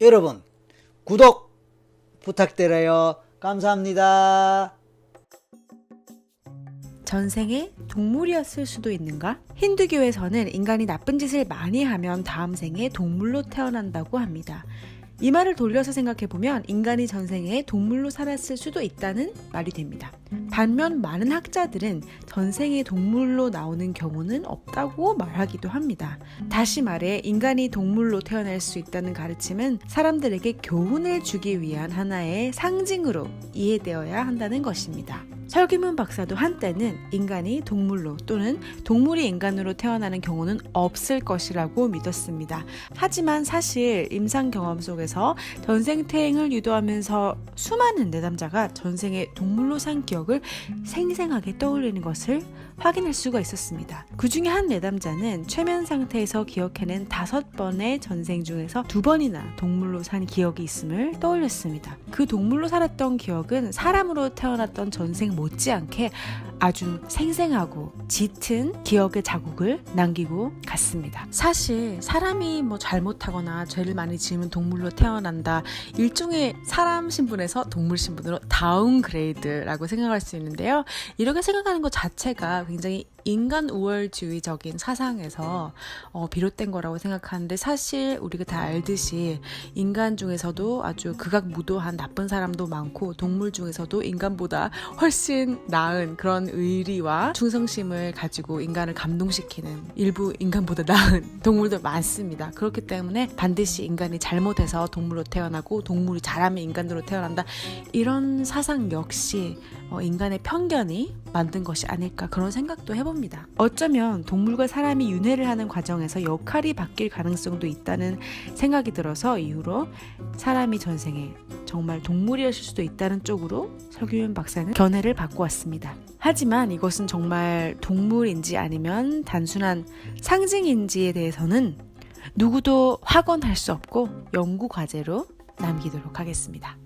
여러분 구독 부탁드려요. 감사합니다. 전생에 동물이었을 수도 있는가? 힌두교에서는 인간이 나쁜 짓을 많이 하면 다음 생에 동물로 태어난다고 합니다. 이 말을 돌려서 생각해보면 인간이 전생에 동물로 살았을 수도 있다는 말이 됩니다. 반면 많은 학자들은 전생에 동물로 나오는 경우는 없다고 말하기도 합니다. 다시 말해 인간이 동물로 태어날 수 있다는 가르침은 사람들에게 교훈을 주기 위한 하나의 상징으로 이해되어야 한다는 것입니다. 설기문 박사도 한때는 인간이 동물로 또는 동물이 인간으로 태어나는 경우는 없을 것이라고 믿었습니다. 하지만 사실 임상 경험 속에서 전생태행을 유도하면서 수많은 내담자가 전생에 동물로 산 기억을 생생하게 떠올리는 것을 확인할 수가 있었습니다. 그 중에 한 내담자는 최면 상태에서 기억해낸 다섯 번의 전생 중에서 두 번이나 동물로 산 기억이 있음을 떠올렸습니다. 그 동물로 살았던 기억은 사람으로 태어났던 전생 못지않게 아주 생생하고 짙은 기억의 자국을 남기고 갔습니다. 사실 사람이 뭐 잘못하거나 죄를 많이 지으면 동물로 태어난다. 일종의 사람 신분에서 동물 신분으로 다운그레이드라고 생각할 수 있는데요. 이렇게 생각하는 것 자체가 굉장히 인간 우월주의적인 사상에서 어, 비롯된 거라고 생각하는데 사실 우리가 다 알듯이 인간 중에서도 아주 극악무도한 나쁜 사람도 많고 동물 중에서도 인간보다 훨씬 나은 그런 의리와 충성심을 가지고 인간을 감동시키는 일부 인간보다 나은 동물도 많습니다. 그렇기 때문에 반드시 인간이 잘못해서 동물로 태어나고 동물이 잘하면 인간으로 태어난다 이런 사상 역시 어, 인간의 편견이 만든 것이 아닐까 그런 생각 도 해봅니다. 어쩌면 동물과 사람이 윤회를 하는 과정에서 역할이 바뀔 가능성도 있다는 생각이 들어서 이후로 사람이 전생에 정말 동물이었을 수도 있다는 쪽으로 설규현 박사는 견해를 바꿔왔습니다. 하지만 이것은 정말 동물인지 아니면 단순한 상징인지에 대해서는 누구도 확언할 수 없고 연구 과제로 남기도록 하겠습니다.